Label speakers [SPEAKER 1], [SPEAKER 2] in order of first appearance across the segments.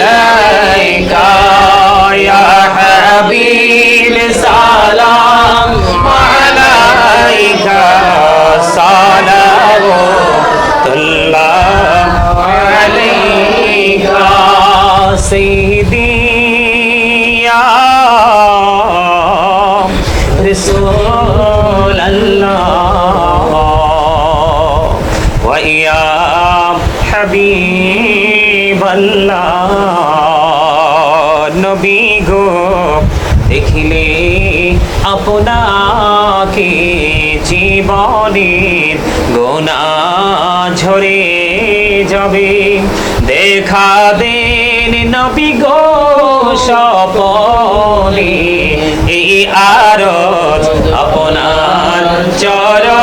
[SPEAKER 1] عليك يا حبيب سلام عليك. صلوات الله عليك. سيدي يا رسول الله. ويا حبيب নবী গো, দেখিলে আপনাকে জীবনের গোনা ঝরে যাবে। দেখা দেন নবী গো সপনে, এই আরজ আপনার চরণে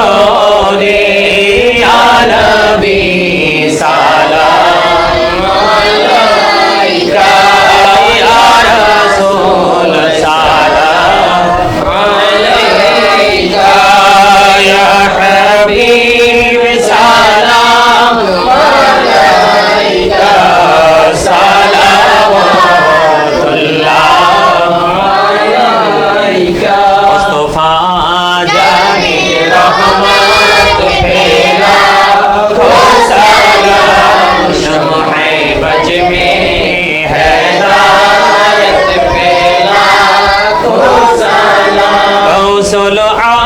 [SPEAKER 1] চলো আ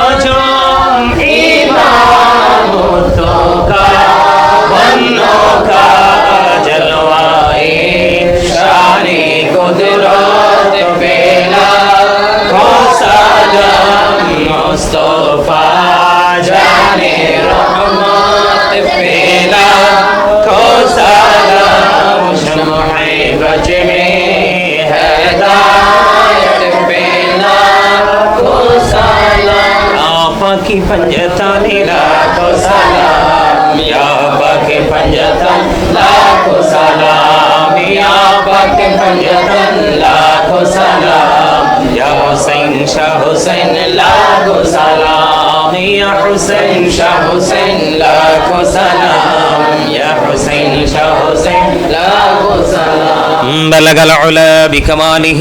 [SPEAKER 1] محمدن لاکھو سلام یا حسین شاہ حسین لاکھو سلام یا حسین شاہ حسین لاکھو سلام یا حسین شاہ حسین لاکھو سلام بلغ العلا بکمالہ